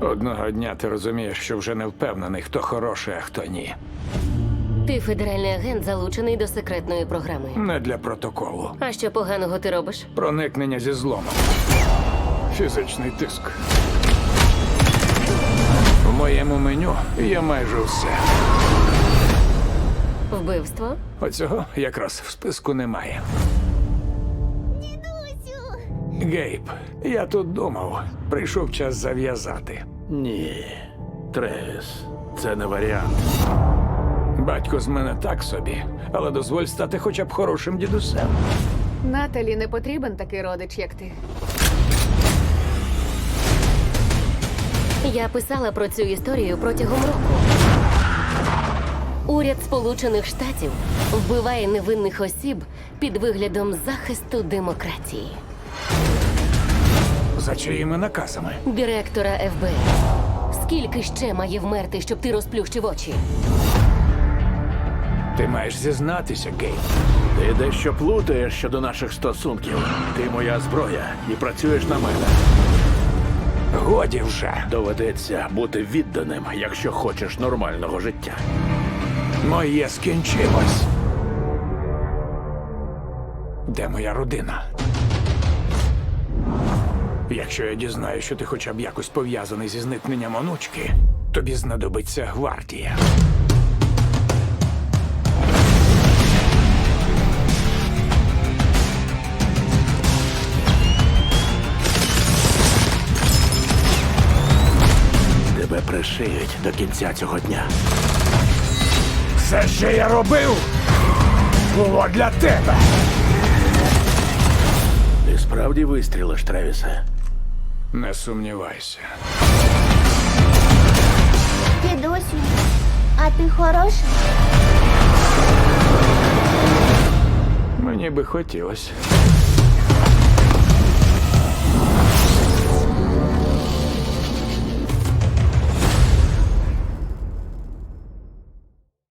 Одного дня ти розумієш, що вже не впевнений, хто хороший, а хто ні. Ти федеральний агент, залучений до секретної програми. Не для протоколу. А що поганого ти робиш? Проникнення зі зломом. Фізичний тиск. В моєму меню є майже все. Вбивство? Оцього якраз в списку немає. Гейб, я тут думав, прийшов час зав'язати. Ні. Тревіс, це не варіант. Батько з мене так собі, але дозволь стати хоча б хорошим дідусем. Наталі не потрібен такий родич, як ти. Я писала про цю історію протягом року. Уряд Сполучених Штатів вбиває невинних осіб під виглядом захисту демократії. За чиїми наказами? Директора ФБР. Скільки ще має вмерти, щоб ти розплющив очі? Ти маєш зізнатися, Гейб. Ти дещо плутаєш щодо наших стосунків. Ти моя зброя і працюєш на мене. Годі вже. Доведеться бути відданим, якщо хочеш нормального життя. Моє скінчилось. Де моя родина? Якщо я дізнаю, що ти хоча б якось пов'язаний зі зникненням онучки, тобі знадобиться гвардія. Тебе пришиють до кінця цього дня. Все, що я робив, було для тебе. Ти справді вистрілиш, Тревісе? Не сумнівайся. Дідусю, а ти хороший? Мені би хотілося.